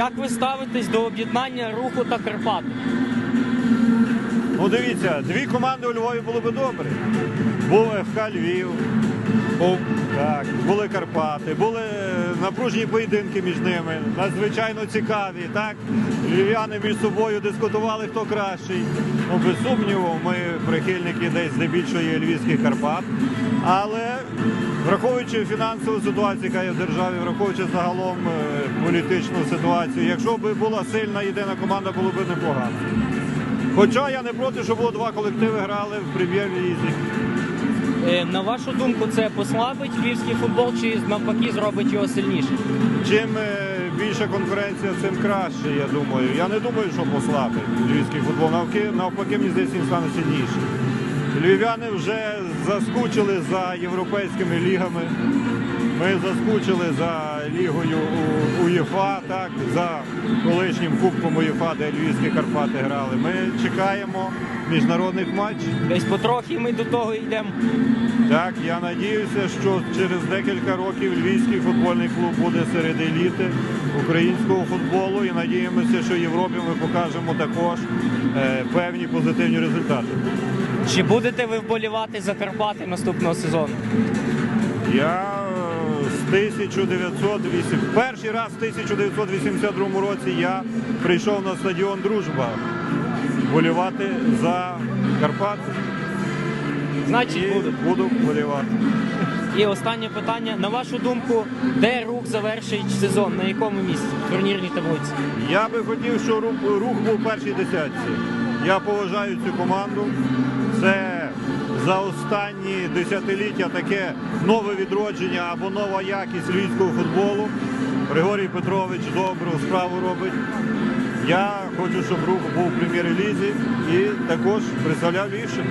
Як ви ставитесь до об'єднання руху та Карпати? Ну дивіться, дві команди у Львові було би добре. Був ФК Львів, Був. так, були Карпати, були напружені поєдинки між ними, надзвичайно цікаві. Так? Львів'яни між собою дискутували, хто кращий. Ну, без сумніву, ми прихильники десь здебільшого є львівських Карпат. Але враховуючи фінансову ситуацію, яка є в державі, враховуючи загалом е, політичну ситуацію, якщо б була сильна єдина команда, було б непогано. Хоча я не проти, щоб було два колективи грали в прем'єр-лізі. Е, На вашу думку, це послабить львівський футбол чи навпаки зробить його сильнішим? Чим е, більша конкуренція, тим краще, я думаю. Я не думаю, що послабить львівський футбол. Навпаки, мені здається, він стане сильнішим. Львів'яни вже заскучили за європейськими лігами. Ми заскучили за лігою УЄФА, так, за колишнім кубком УЄФА, де львівські Карпати грали. Ми чекаємо міжнародних матчів. Десь потрохи ми до того йдемо. Так, я надіюся, що через декілька років Львівський футбольний клуб буде серед еліти українського футболу і надіємося, що Європі ми покажемо також е, певні позитивні результати. Чи будете ви вболівати за Карпати наступного сезону? Я е, з 1908, перший раз в 1982 році я прийшов на стадіон Дружба вболівати за Карпати Значить, і будете. буду вболівати. І останнє питання. На вашу думку, де рух завершить сезон? На якому місці в турнірній таблиці? Я би хотів, щоб рух, рух був в першій десятці. Я поважаю цю команду. Це за останні десятиліття таке нове відродження або нова якість львівського футболу. Григорій Петрович добру справу робить. Я хочу, щоб рух був в прем'єр-лізі і також представляв Львівщину.